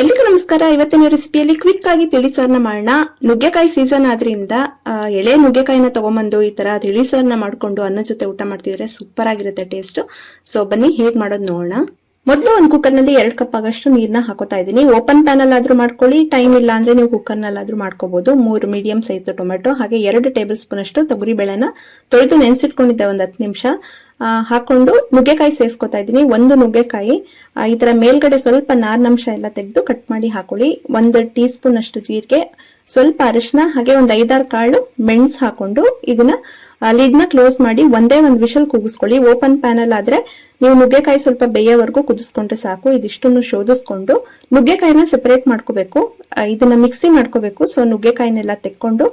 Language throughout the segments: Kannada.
ಎಲ್ರಿಗೂ ನಮಸ್ಕಾರ. ಇವತ್ತಿನ ರೆಸಿಪಿಯಲ್ಲಿ ಕ್ವಿಕ್ ಆಗಿ ತಿಳಿಸಾರನ್ನ ಮಾಡೋಣ ನುಗ್ಗೆಕಾಯಿ ಸೀಸನ್ ಆದ್ರಿಂದ ಎಳೆ ನುಗ್ಗೆಕಾಯಿನ ತಗೊಂಬಂದು ಈ ತರ ತಿಳಿಸಾರನ್ನ ಮಾಡ್ಕೊಂಡು ಅನ್ನ ಜೊತೆ ಊಟ ಮಾಡ್ತಿದ್ರೆ ಸೂಪರ್ ಆಗಿರುತ್ತೆ ಟೇಸ್ಟ್ ಸೊ ಬನ್ನಿ, ಹೇಗ್ ಮಾಡೋದು ನೋಡೋಣ. ಮೊದಲು ಒಂದು ಕುಕ್ಕರ್ನಲ್ಲಿ ಎರಡು ಕಪ್ ಆಗಷ್ಟು ನೀರ್ನ ಹಾಕೋತಾ ಇದೀನಿ ಓಪನ್ ಪ್ಯಾನ್ ಅಲ್ಲಾದ್ರೂ ಮಾಡ್ಕೊಳ್ಳಿ ಟೈಮ್ ಇಲ್ಲ ಅಂದ್ರೆ ನೀವು ಕುಕ್ಕರ್ ನಲ್ಲಾದ್ರೂ ಮಾಡ್ಕೋಬಹುದು ಮೂರು ಮೀಡಿಯಂ ಸೈಜ್ ಟೊಮೆಟೊ ಹಾಗೆ ಎರಡು ಟೇಬಲ್ ಸ್ಪೂನ್ ಅಷ್ಟು ತೊಗರಿ ಬೇಳೆನ ತೊಳೆದು ನೆನೆಸಿಟ್ಕೊಂಡಿದ್ದೆ ಒಂದ್ ಹತ್ತು ನಿಮಿಷ. ಹಾಕೊಂಡು ನುಗ್ಗೆಕಾಯಿ ಸೇರಿಸ್ಕೊತಾ ಇದ್ದೀನಿ. ಒಂದು ನುಗ್ಗೆಕಾಯಿ ಈ ತರ ಮೇಲ್ಗಡೆ ಸ್ವಲ್ಪ ನಾರಿನಂಶ ಎಲ್ಲ ತೆಗೆದು ಕಟ್ ಮಾಡಿ ಹಾಕೊಳ್ಳಿ. ಒಂದು ಟೀ ಸ್ಪೂನ್ ಅಷ್ಟು ಜೀರಿಗೆ, ಸ್ವಲ್ಪ ಅರಿಶಿನ ಹಾಗೆ ಒಂದು ಐದಾರು ಕಾಳು ಮೆಣಸು ಹಾಕೊಂಡು ಇದನ್ನ ಲಿಡ್ನ ಕ್ಲೋಸ್ ಮಾಡಿ ಒಂದೇ ಒಂದು ವಿಷಲ್ ಕೂಗಿಸ್ಕೊಳ್ಳಿ. ಓಪನ್ ಪ್ಯಾನಲ್ ಆದ್ರೆ ನೀವು ನುಗ್ಗೆಕಾಯಿ ಸ್ವಲ್ಪ ಬೇಯೋವರೆಗೂ ಕುದಿಸ್ಕೊಂಡ್ರೆ ಸಾಕು. ಇದಿಷ್ಟನ್ನು ಶೋಧಿಸ್ಕೊಂಡು ನುಗ್ಗೆಕಾಯಿನ ಸೆಪರೇಟ್ ಮಾಡ್ಕೋಬೇಕು. ಇದನ್ನ ಮಿಕ್ಸಿ ಮಾಡ್ಕೋಬೇಕು. ಸೊ ನುಗ್ಗೆಕಾಯಿನೆಲ್ಲ ತೆಕ್ಕೊಂಡು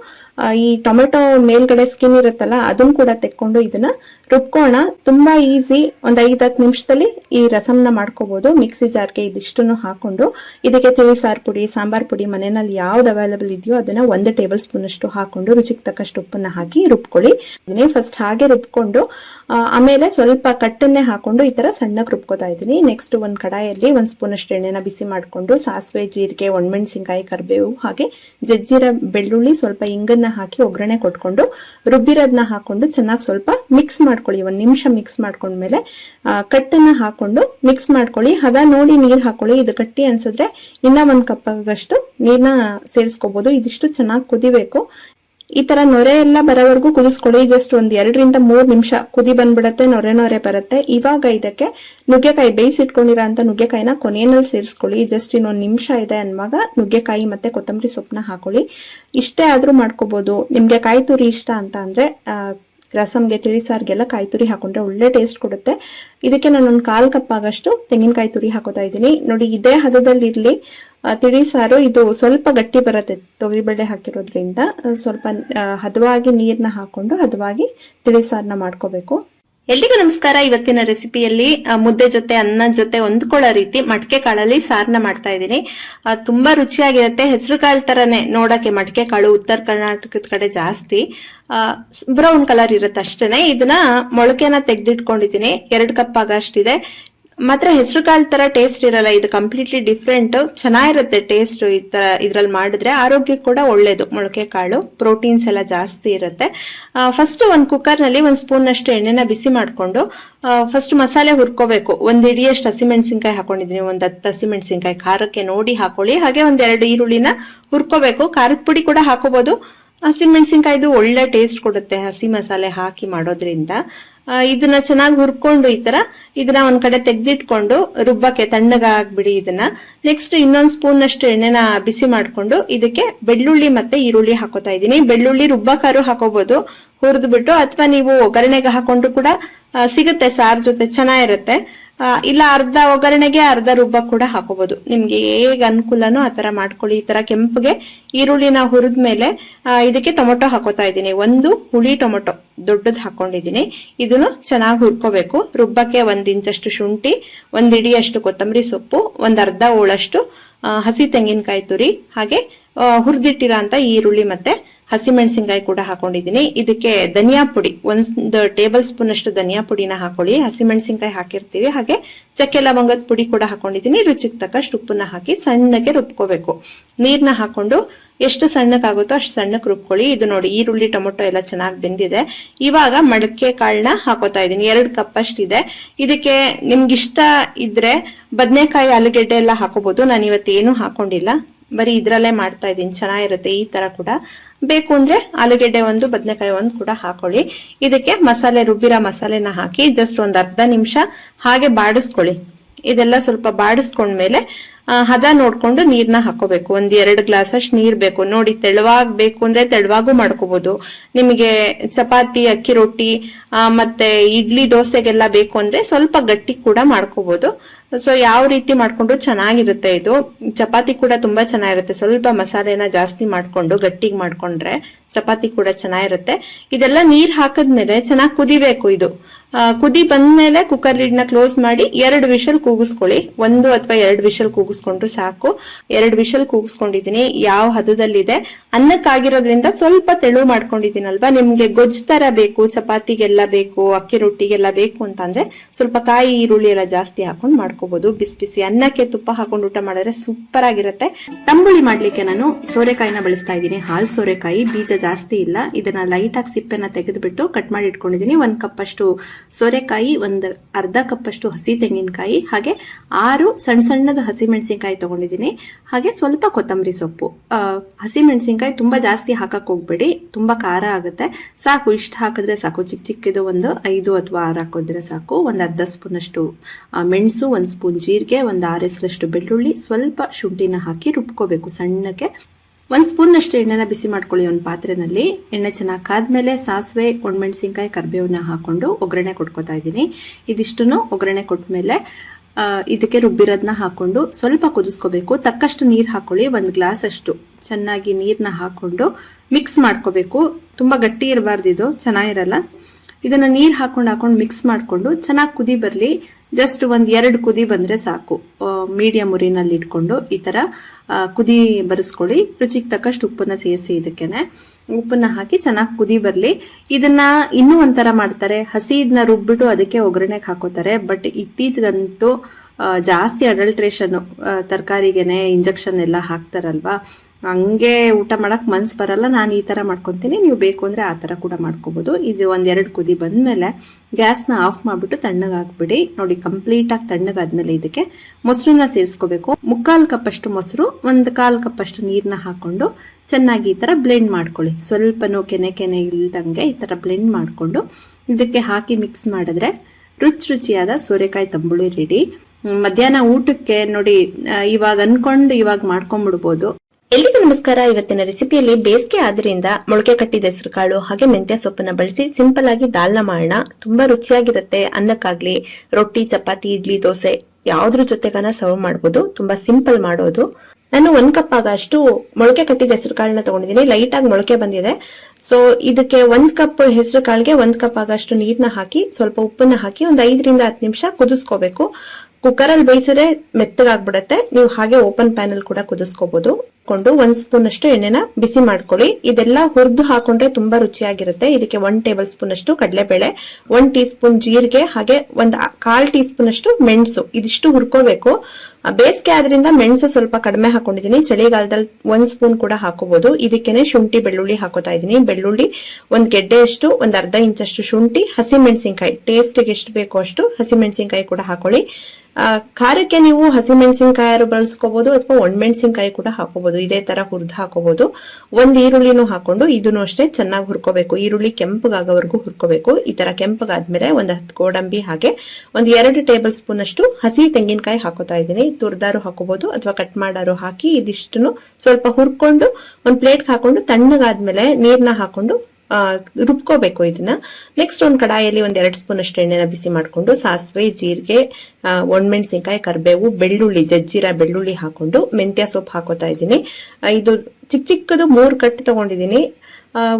ಈ ಟೊಮೆಟೊ ಮೇಲ್ಗಡೆ ಸ್ಕಿನ್ ಇರುತ್ತಲ್ಲ ಅದನ್ನ ಕೂಡ ತೆಕ್ಕೊಂಡು ಇದನ್ನ ರುಬ್ಕೋಣ ತುಂಬಾ ಈಸಿ ಒಂದ್ ಐದ್ ಹತ್ತು ನಿಮಿಷದಲ್ಲಿ ಈ ರಸಂನ ಮಾಡ್ಕೋಬಹುದು ಮಿಕ್ಸಿ ಜಾರ್ಗೆ ಇದಿಷ್ಟನ್ನು ಹಾಕೊಂಡು, ಇದಕ್ಕೆ ತಿಳಿ ಸಾರು ಪುಡಿ, ಸಾಂಬಾರ್ ಪುಡಿ, ಮನೆಯಲ್ಲಿ ಯಾವ್ದು ಅವೈಲಬಲ್ ಇದೆಯೋ ಅದನ್ನ ಒಂದು ಟೇಬಲ್ ಸ್ಪೂನ್ ಅಷ್ಟು ಹಾಕೊಂಡು, ರುಚಿಗೆ ತಕ್ಕಷ್ಟು ಉಪ್ಪನ್ನ ಹಾಕಿ ರುಬ್ಕೊಳ್ಳಿ. ಇದನ್ನೇ ಫಸ್ಟ್ ಹಾಗೆ ರುಬ್ಕೊಂಡು ಆಮೇಲೆ ಸ್ವಲ್ಪ ಕಟ್ಟನ್ನೇ ಹಾಕೊಂಡು ಈ ತರ ಸಣ್ಣಗೆ ರುಬ್ಕೋತಾ ಇದ್ದೀನಿ. ನೆಕ್ಸ್ಟ್ ಒಂದ್ ಕಡಾಯಲ್ಲಿ ಒಂದ್ ಸ್ಪೂನ್ ಅಷ್ಟು ಎಣ್ಣೆನ ಬಿಸಿ ಮಾಡ್ಕೊಂಡು, ಸಾಸಿವೆ, ಜೀರಿಗೆ, ಒಣಮೆಣಸಿನ್ಕಾಯಿ, ಕರಿಬೇವು ಹಾಗೆ ಜಜ್ಜಿರ ಬೆಳ್ಳುಳ್ಳಿ ಸ್ವಲ್ಪ ಇಂಗನ್ನ ಹಾಕಿ ಒಗ್ಗರಣೆ ಕೊಟ್ಕೊಂಡು ರುಬ್ಬಿರೋದನ್ನ ಹಾಕೊಂಡು ಚೆನ್ನಾಗಿ ಸ್ವಲ್ಪ ಮಿಕ್ಸ್ ಮಾಡ್ಕೊಳ್ಳಿ. ಒಂದ್ ನಿಮಿಷ ಮಿಕ್ಸ್ ಮಾಡ್ಕೊಂಡ್ಮೇಲೆ ಕಟ್ಟನ್ನ ಹಾಕೊಂಡು ಮಿಕ್ಸ್ ಮಾಡ್ಕೊಳ್ಳಿ. ಹದ ನೋಡಿ ನೀರ್ ಹಾಕೊಳ್ಳಿ. ಇದು ಗಟ್ಟಿ ಅನ್ಸಿದ್ರೆ ಇನ್ನ ಒಂದ್ ಕಪ್ ಆಗಷ್ಟು ನೀರ್ನ ಸೇರಿಸ್ಕೋಬಹುದು ಇದಿಷ್ಟು ಚೆನ್ನಾಗಿ ಕುದಿಬೇಕು. ಈ ತರ ನೊರೆ ಎಲ್ಲ ಬರೋವರೆಗೂ ಕುದಿಸ್ಕೊಳ್ಳಿ. ಜಸ್ಟ್ ಒಂದ್ ಎರಡರಿಂದ ಮೂರ್ ನಿಮಿಷ ಕುದಿ ಬಂದ್ಬಿಡತ್ತೆ, ನೊರೆ ನೊರೆ ಬರುತ್ತೆ. ಇವಾಗ ಇದಕ್ಕೆ ನುಗ್ಗೆಕಾಯಿ ಬೇಯಿಸಿಟ್ಕೊಂಡಿರೋ ಅಂತ ನುಗ್ಗೆಕಾಯಿನ ಕೊನೆಯಲ್ಲಿ ಸೇರಿಸ್ಕೊಳ್ಳಿ. ಜಸ್ಟ್ ಇನ್ನೊಂದ್ ನಿಮಿಷ ಇದೆ ಅನ್ವಾಗ ನುಗ್ಗೆಕಾಯಿ ಮತ್ತೆ ಕೊತ್ತಂಬರಿ ಸೊಪ್ಪನ್ನ ಹಾಕೊಳ್ಳಿ. ಇಷ್ಟೇ ಆದ್ರೂ ಮಾಡ್ಕೋಬಹುದು ನಿಮ್ಗೆ ಕಾಯಿ ತುರಿ ಇಷ್ಟ ಅಂತ ಅಂದ್ರೆ ರಸಮ್ಗೆ ತಿಳಿ ಸಾರ್ಗೆಲ್ಲ ಕಾಯಿ ತುರಿ ಹಾಕೊಂಡ್ರೆ ಒಳ್ಳೆ ಟೇಸ್ಟ್ ಕೊಡುತ್ತೆ. ಇದಕ್ಕೆ ನಾನು ಒಂದು ಕಾಲ್ ಕಪ್ ಆಗಷ್ಟು ತೆಂಗಿನಕಾಯಿ ತುರಿ ಹಾಕೋತಾ ಇದ್ದೀನಿ. ನೋಡಿ, ಇದೇ ಹದದಲ್ಲಿ ಇರಲಿ ತಿಳಿ ಸಾರು ಇದು ಸ್ವಲ್ಪ ಗಟ್ಟಿ ಬರುತ್ತೆ ತೊಗರಿಬೇಳೆ ಹಾಕಿರೋದ್ರಿಂದ. ಸ್ವಲ್ಪ ಹದವಾಗಿ ನೀರನ್ನ ಹಾಕೊಂಡು ಹದವಾಗಿ ತಿಳಿ ಸಾರನ್ನ ಮಾಡ್ಕೋಬೇಕು. ಎಲ್ರಿಗೂ ನಮಸ್ಕಾರ. ಇವತ್ತಿನ ರೆಸಿಪಿಯಲ್ಲಿ ಮುದ್ದೆ ಜೊತೆ, ಅನ್ನ ಜೊತೆ ಹೊಂದ್ಕೊಳ್ಳೋ ರೀತಿ ಮಡಕೆ ಕಾಳಲ್ಲಿ ಸಾರನ್ನ ಮಾಡ್ತಾ ಇದ್ದೀನಿ. ತುಂಬಾ ರುಚಿಯಾಗಿರುತ್ತೆ. ಹೆಸರು ಕಾಳು ತರನೇ ನೋಡಕ್ಕೆ ಮಡಕೆ ಕಾಳು, ಉತ್ತರ ಕರ್ನಾಟಕದ ಕಡೆ ಜಾಸ್ತಿ. ಬ್ರೌನ್ ಕಲರ್ ಇರುತ್ತೆ ಅಷ್ಟೇನೆ. ಇದನ್ನ ಮೊಳಕೆನ ತೆಗೆದಿಟ್ಕೊಂಡಿದ್ದೀನಿ. ಎರಡು ಕಪ್ ಆಗಷ್ಟಿದೆ. ಮಾತ್ರ ಹೆಸರು ಕಾಳು ತರ ಟೇಸ್ಟ್ ಇರಲ್ಲ. ಇದು ಕಂಪ್ಲೀಟ್ಲಿ ಡಿಫ್ರೆಂಟ್ ಚೆನ್ನಾಗಿರುತ್ತೆ ಟೇಸ್ಟ್ ಈ ತರ ಇದ್ರಲ್ಲಿ ಮಾಡಿದ್ರೆ ಆರೋಗ್ಯಕ್ಕೆ ಕೂಡ ಒಳ್ಳೇದು ಮೊಳಕೆ ಕಾಳು. ಪ್ರೋಟೀನ್ಸ್ ಎಲ್ಲ ಜಾಸ್ತಿ ಇರುತ್ತೆ. ಫಸ್ಟ್ ಒಂದು ಕುಕ್ಕರ್ನಲ್ಲಿ ಒಂದು ಸ್ಪೂನ್ ಅಷ್ಟು ಎಣ್ಣೆನ ಬಿಸಿ ಮಾಡಿಕೊಂಡು ಫಸ್ಟ್ ಮಸಾಲೆ ಹುರ್ಕೋಬೇಕು. ಒಂದ್ ಇಡಿಯಷ್ಟು ಹಸಿಮೆಣಸಿನ್ಕಾಯಿ ಹಾಕೊಂಡಿದ್ದೀನಿ. ಒಂದ್ ಹತ್ತು ಹಸಿಮೆಣಸಿನ್ಕಾಯಿ ಖಾರಕ್ಕೆ ನೋಡಿ ಹಾಕೊಳ್ಳಿ. ಹಾಗೆ ಒಂದ್ ಎರಡು ಈರುಳ್ಳಿನ ಹುರ್ಕೋಬೇಕು. ಖಾರದ ಪುಡಿ ಕೂಡ ಹಾಕೋಬಹುದು ಹಸಿಮೆಣಸಿನ್ಕಾಯ್ದು ಒಳ್ಳೆ ಟೇಸ್ಟ್ ಕೊಡುತ್ತೆ ಹಸಿ ಮಸಾಲೆ ಹಾಕಿ ಮಾಡೋದ್ರಿಂದ. ಇದನ್ನ ಚೆನ್ನಾಗಿ ಹುರ್ಕೊಂಡು ಈ ತರ ಇದನ್ನ ಒಂದ್ ಕಡೆ ತೆಗ್ದಿಟ್ಕೊಂಡು ರುಬ್ಬಕ್ಕೆ ತಣ್ಣಗಾಗ್ಬಿಡಿ ಇದನ್ನ. ನೆಕ್ಸ್ಟ್ ಇನ್ನೊಂದ್ ಸ್ಪೂನ್ ಅಷ್ಟು ಎಣ್ಣೆನ ಬಿಸಿ ಮಾಡ್ಕೊಂಡು ಇದಕ್ಕೆ ಬೆಳ್ಳುಳ್ಳಿ ಮತ್ತೆ ಈರುಳ್ಳಿ ಹಾಕೋತಾ ಇದ್ದೀನಿ. ಬೆಳ್ಳುಳ್ಳಿ ರುಬ್ಬಕ್ಕಾರು ಹಾಕೋಬಹುದು ಹುರಿದು ಬಿಟ್ಟು ಅಥವಾ ನೀವು ಒಗ್ಗರಣೆಗೆ ಹಾಕೊಂಡು ಕೂಡ ಸಿಗುತ್ತೆ ಸಾರ್ ಜೊತೆ, ಚೆನ್ನಾಗಿರುತ್ತೆ. ಇಲ್ಲ ಅರ್ಧ ಒಗ್ಗರಣೆಗೆ ಅರ್ಧ ರುಬ್ಬ ಕೂಡ ಹಾಕೋಬಹುದು ನಿಮ್ಗೆ ಹೇಗ್ ಅನುಕೂಲನೋ ಆ ತರ ಮಾಡ್ಕೊಳ್ಳಿ. ಈ ತರ ಕೆಂಪಗೆ ಈರುಳ್ಳಿನ ಹುರಿದ್ಮೇಲೆ ಇದಕ್ಕೆ ಟೊಮೊಟೊ ಹಾಕೋತಾ ಇದ್ದೀನಿ. ಒಂದು ಹುಳಿ ಟೊಮೊಟೊ. ದೊಡ್ಡದು ಹಾಕೊಂಡಿದ್ದೀನಿ. ಇದನ್ನು ಚೆನ್ನಾಗಿ ಹುರ್ಕೋಬೇಕು. ರುಬ್ಬಕ್ಕೆ ಒಂದ್ ಇಂಚಷ್ಟು ಶುಂಠಿ, ಒಂದ್ ಇಡಿಯಷ್ಟು ಕೊತ್ತಂಬರಿ ಸೊಪ್ಪು, ಒಂದು ಅರ್ಧ ಹೋಳಷ್ಟು ಹಸಿ ತೆಂಗಿನಕಾಯಿ ತುರಿ, ಹಾಗೆ ಹುರಿದಿಟ್ಟಿರೋ ಈರುಳ್ಳಿ ಮತ್ತೆ ಹಸಿಮೆಣಸಿನ್ಕಾಯಿ ಕೂಡ ಹಾಕೊಂಡಿದ್ದೀನಿ. ಇದಕ್ಕೆ ಧನಿಯಾ ಪುಡಿ, ಒಂದ್ ಟೇಬಲ್ ಸ್ಪೂನ್ ಅಷ್ಟು ಧನಿಯಾ ಪುಡಿನ ಹಾಕೊಳ್ಳಿ. ಹಸಿಮೆಣಸಿನ್ಕಾಯಿ ಹಾಕಿರ್ತೀವಿ. ಹಾಗೆ ಚಕ್ಕೆ ಲವಂಗದ ಪುಡಿ ಕೂಡ ಹಾಕೊಂಡಿದ್ದೀನಿ. ರುಚಿಗೆ ತಕ್ಕಷ್ಟು ಉಪ್ಪನ್ನ ಹಾಕಿ ಸಣ್ಣಗೆ ರುಬ್ಕೋಬೇಕು. ನೀರನ್ನ ಹಾಕೊಂಡು ಎಷ್ಟು ಸಣ್ಣಕ್ಕಾಗುತ್ತೋ ಅಷ್ಟು ಸಣ್ಣಕ್ಕೆ ರುಬ್ಕೊಳ್ಳಿ. ಇದು ನೋಡಿ, ಈರುಳ್ಳಿ, ಟೊಮೊಟೊ ಎಲ್ಲ ಚೆನ್ನಾಗಿ ಬೆಂದಿದೆ. ಇವಾಗ ಮಡಕೆ ಕಾಳನ್ನ ಹಾಕೋತಾ ಇದ್ದೀನಿ. ಎರಡು ಕಪ್ ಅಷ್ಟಿದೆ. ಇದಕ್ಕೆ ನಿಮ್ಗಿಷ್ಟ ಇದ್ರೆ ಬದನೆಕಾಯಿ, ಆಲೂಗೆಡ್ಡೆ ಎಲ್ಲ ಹಾಕೋಬಹುದು ನಾನು ಇವತ್ತೇನು ಹಾಕೊಂಡಿಲ್ಲ. ಬರೀ ಇದ್ರಲ್ಲೇ ಮಾಡ್ತಾ ಇದ್ದೀನಿ. ಚೆನ್ನಾಗಿರುತ್ತೆ ಈ ತರ ಕೂಡ. ಬೇಕು ಅಂದ್ರೆ ಆಲೂಗೆಡ್ಡೆ ಒಂದು, ಬದನೆಕಾಯಿ ಒಂದು ಕೂಡ ಹಾಕೊಳ್ಳಿ. ಇದಕ್ಕೆ ಮಸಾಲೆ, ರುಬ್ಬಿರೋ ಮಸಾಲೆನ ಹಾಕಿ ಜಸ್ಟ್ ಒಂದು ಅರ್ಧ ನಿಮಿಷ ಹಾಗೆ ಬಾಡಿಸ್ಕೊಳ್ಳಿ. ಇದೆಲ್ಲ ಸ್ವಲ್ಪ ಬಾಡಿಸ್ಕೊಂಡ್ಮೇಲೆ ಹದ ನೋಡ್ಕೊಂಡು ನೀರ್ನ ಹಾಕೋಬೇಕು. ಒಂದ್ ಎರಡು ಗ್ಲಾಸ್ ಅಷ್ಟು ನೀರ್ ಬೇಕು. ನೋಡಿ, ತೆಳುವಾಗ್ ಬೇಕು ಅಂದ್ರೆ ತೆಳುವಾಗೂ ಮಾಡ್ಕೋಬಹುದು ನಿಮಗೆ ಚಪಾತಿ, ಅಕ್ಕಿ ರೊಟ್ಟಿ ಮತ್ತೆ ಇಡ್ಲಿ ದೋಸೆಗೆಲ್ಲ ಬೇಕು ಅಂದ್ರೆ ಸ್ವಲ್ಪ ಗಟ್ಟಿ ಕೂಡ ಮಾಡ್ಕೋಬಹುದು ಸೊ, ಯಾವ ರೀತಿ ಮಾಡ್ಕೊಂಡು ಚೆನ್ನಾಗಿರುತ್ತೆ ಇದು. ಚಪಾತಿ ಕೂಡ ತುಂಬಾ ಚೆನ್ನಾಗಿರುತ್ತೆ. ಸ್ವಲ್ಪ ಮಸಾಲೆನ ಜಾಸ್ತಿ ಮಾಡ್ಕೊಂಡು ಗಟ್ಟಿಗೆ ಮಾಡ್ಕೊಂಡ್ರೆ ಚಪಾತಿ ಕೂಡ ಚೆನ್ನಾಗಿರುತ್ತೆ. ಇದೆಲ್ಲ ನೀರ್ ಹಾಕದ್ಮೇಲೆ ಚೆನ್ನಾಗಿ ಕುದಿಬೇಕು ಇದು. ಕುದಿ ಬಂದ್ಮೇಲೆ ಕುಕ್ಕರ್ ಲಿಡ್ನ ಕ್ಲೋಸ್ ಮಾಡಿ ಎರಡು ವಿಷಲ್ ಕೂಗಿಸ್ಕೊಳ್ಳಿ. ಒಂದು ಅಥವಾ ಎರಡು ವಿಷಲ್ ಕೂಗಿಸ್ಕೊಂಡ್ರು ಸಾಕು. ಎರಡು ವಿಷಲ್ ಕೂಗಿಸ್ಕೊಂಡಿದೀನಿ. ಯಾವ ಹದದಲ್ಲಿದೆ? ಅನ್ನಕ್ಕಾಗಿರೋದ್ರಿಂದ ಸ್ವಲ್ಪ ತೆಳು ಮಾಡ್ಕೊಂಡಿದ್ದೀನಲ್ವಾ ನಿಮ್ಗೆ ಗೊಜ್ಜು ತರ ಬೇಕು, ಚಪಾತಿಗೆಲ್ಲ ಬೇಕು, ಅಕ್ಕಿ ರೊಟ್ಟಿಗೆಲ್ಲ ಬೇಕು ಅಂತ ಅಂದ್ರೆ ಸ್ವಲ್ಪ ಕಾಯಿ ಈರುಳ್ಳಿ ಎಲ್ಲ ಜಾಸ್ತಿ ಹಾಕೊಂಡು ಮಾಡ್ಕೋಬಹುದು ಬಿಸಿ ಬಿಸಿ ಅನ್ನಕ್ಕೆ ತುಪ್ಪ ಹಾಕೊಂಡು ಊಟ ಮಾಡಿದ್ರೆ ಸೂಪರ್ ಆಗಿರುತ್ತೆ ತಂಬುಳಿ ಮಾಡ್ಲಿಕ್ಕೆ ನಾನು ಸೋರೆಕಾಯಿನ ಬಳಸ್ತಾ ಇದ್ದೀನಿ. ಹಾಲ್ ಸೋರೆಕಾಯಿ, ಬೀಜ ಜಾಸ್ತಿ ಇಲ್ಲ. ಇದನ್ನ ಲೈಟಾಗಿ ಸಿಪ್ಪೆನ ತೆಗೆದುಬಿಟ್ಟು ಕಟ್ ಮಾಡಿ ಇಟ್ಕೊಂಡಿದ್ದೀನಿ ಒಂದು ಕಪ್ ಅಷ್ಟು ಸೋರೆಕಾಯಿ, ಒಂದು ಅರ್ಧ ಕಪ್ ಅಷ್ಟು ಹಸಿ ತೆಂಗಿನಕಾಯಿ, ಹಾಗೆ ಆರು ಸಣ್ಣ ಸಣ್ಣದ ಹಸಿ ಮೆಣಸಿನಕಾಯಿ ತಗೊಂಡಿದ್ದೀನಿ ಹಾಗೆ ಸ್ವಲ್ಪ ಕೊತ್ತಂಬರಿ ಸೊಪ್ಪು. ಹಸಿ ಮೆಣಸಿನಕಾಯಿ ತುಂಬಾ ಜಾಸ್ತಿ ಹಾಕಕ್ ಹೋಗ್ಬೇಡಿ. ತುಂಬಾ ಖಾರ ಆಗುತ್ತೆ. ಸಾಕು, ಇಷ್ಟು ಹಾಕಿದ್ರೆ ಸಾಕು. ಚಿಕ್ಕ ಚಿಕ್ಕದು ಒಂದು ಐದು ಅಥವಾ ಆರು ಹಾಕಿದ್ರೆ ಸಾಕು. ಒಂದು ಅರ್ಧ ಸ್ಪೂನ್ ಅಷ್ಟು ಮೆಣಸು, ಒಂದು ಸ್ಪೂನ್ ಜೀರಿಗೆ, ಒಂದು ಆರು ಬೆಳ್ಳುಳ್ಳಿ, ಸ್ವಲ್ಪ ಶುಂಠಿನ ಹಾಕಿ ರುಬ್ಕೋಬೇಕು ಸಣ್ಣಕ್ಕೆ. ಒಂದು ಸ್ಪೂನ್ ಅಷ್ಟು ಎಣ್ಣೆನ ಬಿಸಿ ಮಾಡ್ಕೊಳ್ಳಿ. ಒಂದು ಪಾತ್ರೆನಲ್ಲಿ ಎಣ್ಣೆ ಚೆನ್ನಾಗಿ ಕಾದ್ಮೇಲೆ ಸಾಸಿವೆ ಒಣಮೆಣಸಿನ್ಕಾಯಿ ಕರಿಬೇವನ್ನ ಹಾಕೊಂಡು ಒಗ್ಗರಣೆ ಕೊಟ್ಕೋತಾ ಇದ್ದೀನಿ. ಇದಿಷ್ಟನ್ನು ಒಗ್ಗರಣೆ ಕೊಟ್ಮೇಲೆ ಇದಕ್ಕೆ ರುಬ್ಬಿರೋದನ್ನ ಹಾಕೊಂಡು ಸ್ವಲ್ಪ ಕುದಿಸ್ಕೋಬೇಕು. ತಕ್ಕಷ್ಟು ನೀರು ಹಾಕೊಳ್ಳಿ. ಒಂದು ಗ್ಲಾಸ್ ಅಷ್ಟು ಚೆನ್ನಾಗಿ ನೀರನ್ನ ಹಾಕೊಂಡು ಮಿಕ್ಸ್ ಮಾಡ್ಕೋಬೇಕು. ತುಂಬ ಗಟ್ಟಿ ಇರಬಾರ್ದು ಇದು ಚೆನ್ನಾಗಿರಲ್ಲ. ಇದನ್ನ ನೀರ್ ಹಾಕೊಂಡು ಹಾಕೊಂಡು ಮಿಕ್ಸ್ ಮಾಡ್ಕೊಂಡು ಚೆನ್ನಾಗಿ ಕುದಿ ಬರ್ಲಿ. ಜಸ್ಟ್ ಒಂದ್ ಎರಡು ಕುದಿ ಬಂದ್ರೆ ಸಾಕು. ಮೀಡಿಯಂ ಉರಿನಲ್ಲಿ ಇಟ್ಕೊಂಡು ಈ ತರ ಕುದಿ ಬರೆಸ್ಕೊಳ್ಳಿ. ರುಚಿಗೆ ತಕ್ಕಷ್ಟು ಉಪ್ಪನ್ನ ಸೇರಿಸಿ ಇದಕ್ಕೆನೆ. ಉಪ್ಪನ್ನ ಹಾಕಿ ಚೆನ್ನಾಗಿ ಕುದಿ ಬರ್ಲಿ. ಇದನ್ನ ಇನ್ನೂ ಒಂಥರ ಮಾಡ್ತಾರೆ. ಹಸಿ ಇದನ್ನ ರುಬ್ಬಿಟ್ಟು ಅದಕ್ಕೆ ಒಗ್ಗರಣೆಗೆ ಹಾಕೋತಾರೆ. ಬಟ್ ಇತ್ತೀಚೆಗಂತೂ ಜಾಸ್ತಿ ಅಡಲ್ಟ್ರೇಷನ್ ತರಕಾರಿಗೆನೆ ಇಂಜೆಕ್ಷನ್ ಎಲ್ಲ ಹಾಕ್ತಾರಲ್ವಾ? ಹಂಗೆ ಊಟ ಮಾಡಕ್ ಮನ್ಸು ಬರಲ್ಲ, ನಾನು ಈ ತರ ಮಾಡ್ಕೊತೀನಿ, ನೀವು ಬೇಕು ಅಂದ್ರೆ ಆ ತರ ಕೂಡ ಮಾಡ್ಕೋಬಹುದು ಇದು ಒಂದೆರಡು ಕುದಿ ಬಂದ್ಮೇಲೆ ಗ್ಯಾಸ್ನ ಆಫ್ ಮಾಡ್ಬಿಟ್ಟು ತಣ್ಣಗೆ ಹಾಕ್ಬಿಡಿ. ನೋಡಿ ಕಂಪ್ಲೀಟ್ ಆಗಿ ತಣ್ಣಗಾದ್ಮೇಲೆ ಇದಕ್ಕೆ ಮೊಸರನ್ನ ಸೇರಿಸ್ಕೋಬೇಕು. ಮುಕ್ಕಾಲು ಕಪ್ ಅಷ್ಟು ಮೊಸರು, ಒಂದು ಕಾಲ್ ಕಪ್ ಅಷ್ಟು ನೀರ್ನ ಹಾಕೊಂಡು ಚೆನ್ನಾಗಿ ಈ ತರ ಬ್ಲೆಂಡ್ ಮಾಡ್ಕೊಳ್ಳಿ. ಸ್ವಲ್ಪನೂ ಕೆನೆ ಕೆನೆ ಇಲ್ದಂಗೆ ಈ ತರ ಬ್ಲೆಂಡ್ ಮಾಡ್ಕೊಂಡು ಇದಕ್ಕೆ ಹಾಕಿ ಮಿಕ್ಸ್ ಮಾಡಿದ್ರೆ ರುಚಿ ರುಚಿಯಾದ ಸೋರೆಕಾಯಿ ತಂಬುಳಿ ರೆಡಿ ಮಧ್ಯಾಹ್ನ ಊಟಕ್ಕೆ ನೋಡಿ ಇವಾಗ ಅನ್ಕೊಂಡು ಇವಾಗ ಮಾಡ್ಕೊಂಡ್ಬಿಡ್ಬೋದು. ಎಲ್ರಿಗೂ ನಮಸ್ಕಾರ. ಇವತ್ತಿನ ರೆಸಿಪಿಯಲ್ಲಿ ಬೇಸಿಗೆ ಆದ್ರಿಂದ ಮೊಳಕೆ ಕಟ್ಟಿದ ಹೆಸರು ಕಾಳು ಹಾಗೆ ಮೆಂತ್ಯ ಸೊಪ್ಪನ್ನ ಬಳಸಿ ಸಿಂಪಲ್ ಆಗಿ ದಾಲ್ನ ಮಾಡೋಣ. ತುಂಬಾ ರುಚಿಯಾಗಿರುತ್ತೆ. ಅನ್ನಕ್ಕಾಗ್ಲಿ, ರೊಟ್ಟಿ, ಚಪಾತಿ, ಇಡ್ಲಿ, ದೋಸೆ ಯಾವ್ದ್ರ ಜೊತೆಗನ ಸರ್ವ್ ಮಾಡ್ಬೋದು. ತುಂಬಾ ಸಿಂಪಲ್ ಮಾಡೋದು. ನಾನು ಒಂದ್ ಕಪ್ ಆಗಷ್ಟು ಮೊಳಕೆ ಕಟ್ಟಿದ ಹೆಸರು ಕಾಳನ್ನ ತಗೊಂಡಿದ್ದೀನಿ. ಲೈಟ್ ಆಗಿ ಮೊಳಕೆ ಬಂದಿದೆ. ಸೊ ಇದಕ್ಕೆ ಒಂದ್ ಕಪ್ ಹೆಸರು ಕಾಳಿಗೆ ಒಂದ್ ಕಪ್ ಆಗಷ್ಟು ನೀರ್ನ ಹಾಕಿ, ಸ್ವಲ್ಪ ಉಪ್ಪನ್ನ ಹಾಕಿ ಒಂದ್ ಐದರಿಂದ ಹತ್ತು ನಿಮಿಷ ಕುದಿಸ್ಕೋಬೇಕು. ಕುಕ್ಕರ್ ಅಲ್ಲಿ ಬೇಯಿಸಿದ್ರೆ ಮೆತ್ತಗಾಗ್ಬಿಡತ್ತೆ. ನೀವು ಹಾಗೆ ಓಪನ್ ಪ್ಯಾನ್ ಅಲ್ಲಿ ಕೂಡ ಕುದಿಸ್ಕೋಬಹುದು ಕೊಂಡು ಒಂದ್ ಸ್ಪೂನ್ ಅಷ್ಟು ಎಣ್ಣೆನ ಬಿಸಿ ಮಾಡ್ಕೊಳ್ಳಿ. ಇದೆಲ್ಲ ಹುರಿದು ಹಾಕೊಂಡ್ರೆ ತುಂಬಾ ರುಚಿಯಾಗಿರುತ್ತೆ. ಇದಕ್ಕೆ ಒನ್ ಟೇಬಲ್ ಸ್ಪೂನ್ ಅಷ್ಟು ಕಡಲೆಬೇಳೆ ಒನ್ ಟೀ ಸ್ಪೂನ್ ಜೀರಿಗೆ, ಹಾಗೆ ಒಂದ್ ಕಾಲ್ ಟೀ ಸ್ಪೂನ್ ಅಷ್ಟು ಮೆಣಸು. ಇದಿಷ್ಟು ಹುರ್ಕೋಬೇಕು. ಬೇಸಿಗೆ ಆದ್ರಿಂದ ಮೆಣಸು ಸ್ವಲ್ಪ ಕಡಿಮೆ ಹಾಕೊಂಡಿದೀನಿ ಚಳಿಗಾಲದಲ್ಲಿ ಒಂದ್ ಸ್ಪೂನ್ ಕೂಡ ಹಾಕೋಬಹುದು ಇದಕ್ಕೇನೆ ಶುಂಠಿ, ಬೆಳ್ಳುಳ್ಳಿ ಹಾಕೋತಾ ಇದೀನಿ ಬೆಳ್ಳುಳ್ಳಿ ಒಂದ್ ಗೆಡ್ಡೆಯಷ್ಟು ಒಂದ್ ಅರ್ಧ ಇಂಚಷ್ಟು ಶುಂಠಿ, ಹಸಿ ಮೆಣಸಿನ್ಕಾಯಿ. ಟೇಸ್ಟ್ಗೆ ಎಷ್ಟು ಬೇಕೋ ಅಷ್ಟು ಹಸಿ ಮೆಣಸಿನ್ಕಾಯಿ ಕೂಡ ಹಾಕೊಳ್ಳಿ. ಖಾರಕ್ಕೆ ನೀವು ಹಸಿ ಮೆಣಸಿನ್ಕಾಯಿ ಬಳಸ್ಕೋಬಹುದು ಅಥವಾ ಒಣಮೆಣಸಿನ್ಕಾಯಿ ಕೂಡ ಹಾಕೋಬಹುದು ಇದೇ ತರ ಹುರಿದು ಹಾಕೋಬಹುದು ಒಂದು ಈರುಳ್ಳಿನೂ ಹಾಕೊಂಡು ಇದನ್ನು ಅಷ್ಟೇ ಚೆನ್ನಾಗಿ ಹುರ್ಕೋಬೇಕು. ಈರುಳ್ಳಿ ಕೆಂಪಗಾಗೋವರೆಗೂ ಹುರ್ಕೋಬೇಕು. ಈ ತರ ಕೆಂಪಗಾದ್ಮೇಲೆ ಒಂದು ಹತ್ತು ಗೋಡಂಬಿ ಹಾಗೆ ಒಂದು ಎರಡು ಟೇಬಲ್ ಸ್ಪೂನ್ ಅಷ್ಟು ಹಸಿ ತೆಂಗಿನಕಾಯಿ ಹಾಕೋತಾ ಇದ್ದೀನಿ. ತುರ್ದಾರು ಹಾಕೋಬಹುದು ಅಥವಾ ಕಟ್ ಮಾಡಾರು ಹಾಕಿ ಇದಿಷ್ಟನ್ನು ಸ್ವಲ್ಪ ಹುರ್ಕೊಂಡು ಒಂದು ಪ್ಲೇಟ್ಗೆ ಹಾಕೊಂಡು ತಣ್ಣಗಾದ್ಮೇಲೆ ನೀರನ್ನ ಹಾಕೊಂಡು ರುಬ್ಕೋಬೇಕು ಇದನ್ನ. ನೆಕ್ಸ್ಟ್ ಒಂದು ಕಡಾಯಲ್ಲಿ ಒಂದ್ ಎರಡ್ ಸ್ಪೂನ್ ಅಷ್ಟು ಎಣ್ಣೆನ ಬಿಸಿ ಮಾಡ್ಕೊಂಡು ಸಾಸಿವೆ, ಜೀರಿಗೆ ಒಣಮೆಣಸಿನ್ಕಾಯಿ, ಕರಿಬೇವು, ಬೆಳ್ಳುಳ್ಳಿ, ಜಜ್ಜಿರ, ಬೆಳ್ಳುಳ್ಳಿ ಹಾಕೊಂಡು ಮೆಂತ್ಯ ಸೊಪ್ಪು ಹಾಕೋತಾ ಇದ್ದೀನಿ. ಇದು ಚಿಕ್ಕ ಚಿಕ್ಕದು ಮೂರ್ ಕಟ್ ತಗೊಂಡಿದ್ದೀನಿ.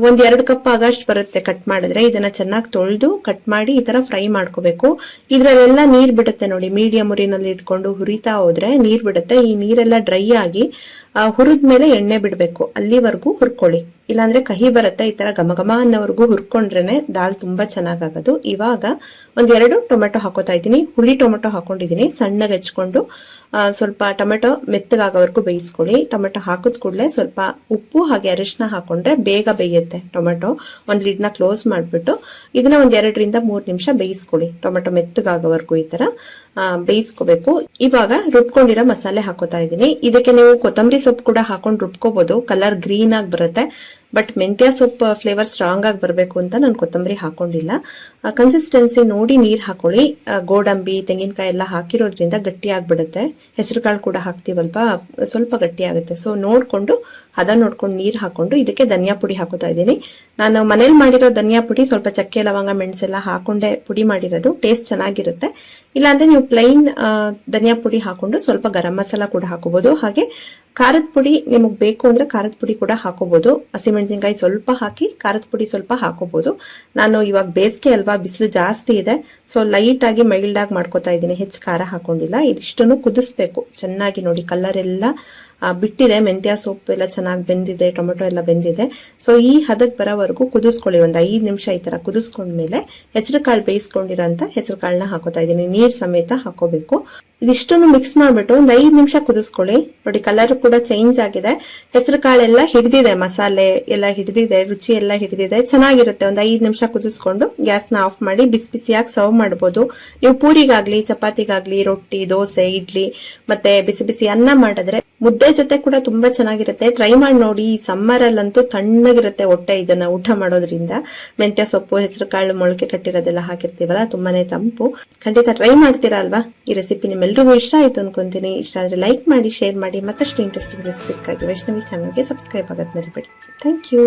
ಒಂದ್ ಎರಡು ಕಪ್ ಆಗಷ್ಟು ಬರುತ್ತೆ ಕಟ್ ಮಾಡಿದ್ರೆ ಇದನ್ನ ಚೆನ್ನಾಗಿ ತೊಳೆದು ಕಟ್ ಮಾಡಿ ಈ ತರ ಫ್ರೈ ಮಾಡ್ಕೋಬೇಕು. ಇದ್ರಲ್ಲೆಲ್ಲ ನೀರ್ ಬಿಡುತ್ತೆ ನೋಡಿ, ಮೀಡಿಯಂ ಉರಿನಲ್ಲಿ ಇಟ್ಕೊಂಡು ಹುರಿತಾ ಹೋದ್ರೆ ನೀರ್ ಬಿಡುತ್ತೆ. ಈ ನೀರೆಲ್ಲ ಡ್ರೈ ಆಗಿ ಹುರಿದ್ಮೇಲೆ ಎಣ್ಣೆ ಬಿಡಬೇಕು. ಅಲ್ಲಿವರೆಗೂ ಹುರ್ಕೊಳ್ಳಿ. ಇಲ್ಲಾಂದ್ರೆ ಕಹಿ ಬರುತ್ತೆ ಈ ತರ ಘಮ ಘಮ ಅನ್ನೋವರೆಗೂ ಹುರ್ಕೊಂಡ್ರೇನೆ ದಾಲ್ ತುಂಬಾ ಚೆನ್ನಾಗಾಗೋದು. ಇವಾಗ ಒಂದೆರಡು ಟೊಮೆಟೊ ಹಾಕೋತಾ ಇದ್ದೀನಿ. ಹುಳಿ ಟೊಮೆಟೊ ಹಾಕೊಂಡಿದ್ದೀನಿ. ಸಣ್ಣಗೆ ಹೆಚ್ಕೊಂಡು ಆ, ಸ್ವಲ್ಪ ಟೊಮೆಟೊ ಮೆತ್ತಗಾಗೋವರೆಗೂ ಬೇಯಿಸ್ಕೊಳ್ಳಿ. ಟೊಮೆಟೊ ಹಾಕಿದ ಕೂಡಲೇ ಸ್ವಲ್ಪ ಉಪ್ಪು ಹಾಗೆ ಅರಿಶಿನ ಹಾಕೊಂಡ್ರೆ ಬೇಗ ಬೇಯುತ್ತೆ ಟೊಮೆಟೊ. ಒಂದು ಲಿಡ್ನ ಕ್ಲೋಸ್ ಮಾಡಿಬಿಟ್ಟು ಇದನ್ನ ಒಂದ್ ಎರಡರಿಂದ ಮೂರು ನಿಮಿಷ ಬೇಯಿಸ್ಕೊಳ್ಳಿ. ಟೊಮೆಟೊ ಮೆತ್ತಗಾಗೋವರೆಗೂ ಈ ತರ. ಆ, ಬೇಯಿಸ್ಕೋಬೇಕು. ಇವಾಗ ರುಬ್ಕೊಂಡಿರೋ ಮಸಾಲೆ ಹಾಕೋತಾ ಇದ್ದೀನಿ. ಇದಕ್ಕೆ ನೀವು ಕೊತ್ತಂಬರಿ ಸೊಪ್ಪು ಕೂಡ ಹಾಕೊಂಡು ರುಬ್ಕೋಬಹುದು ಕಲರ್ ಗ್ರೀನ್ ಆಗಿ ಬರುತ್ತೆ. ಬಟ್ ಮೆಂತ್ಯ ಸೊಪ್ಪು ಫ್ಲೇವರ್ ಸ್ಟ್ರಾಂಗ್ ಆಗಿ ಬರಬೇಕು ಅಂತ ನಾನು ಕೊತ್ತಂಬರಿ ಹಾಕೊಂಡಿಲ್ಲ. ಕನ್ಸಿಸ್ಟೆನ್ಸಿ ನೋಡಿ ನೀರು ಹಾಕೊಳ್ಳಿ. ಗೋಡಂಬಿ, ತೆಂಗಿನಕಾಯಿ ಎಲ್ಲ ಹಾಕಿರೋದ್ರಿಂದ ಗಟ್ಟಿ ಆಗಿಬಿಡುತ್ತೆ. ಹೆಸರು ಕಾಳು ಕೂಡ ಹಾಕ್ತೀವಲ್ವಾ? ಸ್ವಲ್ಪ ಗಟ್ಟಿ ಆಗುತ್ತೆ. ಸೊ ನೋಡ್ಕೊಂಡು ಹದ ನೋಡ್ಕೊಂಡು ನೀರು ಹಾಕೊಂಡು ಇದಕ್ಕೆ ಧನಿಯಾ ಪುಡಿ ಹಾಕೋತಾ ಇದ್ದೀನಿ. ನಾನು ಮನೇಲಿ ಮಾಡಿರೋ ಧನಿಯಾ ಪುಡಿ ಸ್ವಲ್ಪ ಚಕ್ಕೆ, ಲವಂಗ ಮೆಣಸೆಲ್ಲ ಹಾಕೊಂಡೆ ಪುಡಿ ಮಾಡಿರೋದು. ಟೇಸ್ಟ್ ಚೆನ್ನಾಗಿರುತ್ತೆ. ಇಲ್ಲಾಂದ್ರೆ ನೀವು ಪ್ಲೈನ್ ಧನಿಯಾ ಪುಡಿ ಹಾಕೊಂಡು ಸ್ವಲ್ಪ ಗರಂ ಮಸಾಲ ಕೂಡ ಹಾಕೋಬಹುದು ಹಾಗೆ, ಖಾರದ ಪುಡಿ ನಿಮಗೆ ಬೇಕು ಅಂದ್ರೆ ಖಾರದ ಪುಡಿ ಕೂಡ ಹಾಕೋಬಹುದು ಹಸಿಮೆಣಸಿನ್ಕಾಯಿ ಸ್ವಲ್ಪ ಹಾಕಿ, ಖಾರದ ಪುಡಿ ಸ್ವಲ್ಪ ಹಾಕೋಬಹುದು ನಾನು ಇವಾಗ ಬೇಸಿಗೆ ಅಲ್ವಾ, ಬಿಸಿಲು ಜಾಸ್ತಿ ಇದೆ. ಸೊ ಲೈಟ್ ಆಗಿ ಮೈಲ್ಡ್ ಆಗಿ ಮಾಡ್ಕೋತಾ ಇದ್ದೀನಿ. ಹೆಚ್ಚು ಖಾರ ಹಾಕೊಂಡಿಲ್ಲ. ಇದಿಷ್ಟನ್ನು ಕುದಿಸ್ಬೇಕು. ಚೆನ್ನಾಗಿ ನೋಡಿ ಕಲರ್ ಎಲ್ಲ ಬಿಟ್ಟಿದೆ, ಮೆಂತ್ಯ ಸೊಪ್ಪು ಎಲ್ಲ ಚೆನ್ನಾಗಿ ಬೆಂದಿದೆ, ಟೊಮೆಟೊ ಎಲ್ಲ ಬೆಂದಿದೆ. ಸೊ ಈ ಹದಕ್ಕೆ ಬರೋವರೆಗೂ ಕುದಿಸ್ಕೊಳ್ಳಿ, ಒಂದು ಐದು ನಿಮಿಷ ಈ ಥರ ಕುದಿಸ್ಕೊಂಡ್ಮೇಲೆ ಹೆಸರು ಕಾಳು ಬೇಯಿಸ್ಕೊಂಡಿರೋಂಥ ಹೆಸರು ಕಾಳನ್ನ ಹಾಕೋತಾ ಇದ್ದೀನಿ. ನೀರು ಸಮೇತ ಹಾಕೋಬೇಕು. ಇದಿಷ್ಟನ್ನು ಮಿಕ್ಸ್ ಮಾಡಿಬಿಟ್ಟು ಒಂದು ಐದು ನಿಮಿಷ ಕುದಿಸ್ಕೊಳ್ಳಿ. ನೋಡಿ ಕಲರ್ ಕೂಡ ಚೇಂಜ್ ಆಗಿದೆ. ಹೆಸರು ಕಾಳೆಲ್ಲ ಹಿಡಿದಿದೆ, ಮಸಾಲೆ ಎಲ್ಲ ಹಿಡಿದಿದೆ, ರುಚಿ ಎಲ್ಲ ಹಿಡಿದಿದೆ. ಚೆನ್ನಾಗಿರುತ್ತೆ. ಒಂದು ಐದು ನಿಮಿಷ ಕುದಿಸ್ಕೊಂಡು ಗ್ಯಾಸ್ನ ಆಫ್ ಮಾಡಿ ಬಿಸಿ ಬಿಸಿಯಾಗಿ ಸರ್ವ್ ಮಾಡ್ಬೋದು. ನೀವು ಪೂರಿಗಾಗ್ಲಿ, ಚಪಾತಿಗಾಗ್ಲಿ, ರೊಟ್ಟಿ, ದೋಸೆ, ಇಡ್ಲಿ, ಮತ್ತೆ ಬಿಸಿ ಬಿಸಿ ಅನ್ನ ಮಾಡಿದ್ರೆ ಮುದ್ದೆ ಜೊತೆ ಕೂಡ ತುಂಬಾ ಚೆನ್ನಾಗಿರುತ್ತೆ. ಟ್ರೈ ಮಾಡಿ ನೋಡಿ, ಈ ಸಮ್ಮರ್ ಅಲ್ಲಂತೂ ತಣ್ಣಗಿರುತ್ತೆ ಹೊಟ್ಟೆ ಇದನ್ನ ಊಟ ಮಾಡೋದ್ರಿಂದ. ಮೆಂತ್ಯ ಸೊಪ್ಪು, ಹೆಸರು ಕಾಳು, ಮೊಳಕೆ ಕಟ್ಟಿರೋದೆಲ್ಲ ಹಾಕಿರ್ತೀವಲ್ಲ, ತುಂಬಾನೇ ತಂಪು. ಖಂಡಿತ ಟ್ರೈ ಮಾಡ್ತೀರಾ ಅಲ್ವಾ? ಈ ರೆಸಿಪಿ ನಿಮ್ಮೆಲ್ರಿಗೂ ಇಷ್ಟ ಆಯ್ತು ಅನ್ಕೊಂತೀನಿ. ಇಷ್ಟ ಆದ್ರೆ ಲೈಕ್ ಮಾಡಿ ಶೇರ್ ಮಾಡಿ, ಮತ್ತಷ್ಟು ಇಂಟ್ರೆಸ್ಟಿಂಗ್ ರೆಸಿಪೀಸ್ಗಾಗಿ ವೈಷ್ಣವಿ ಚಾನಲ್ಗೆ ಸಬ್ಸ್ಕ್ರೈಬ್ ಆಗೋದು ಮರಿಬೇಡಿ. Thank you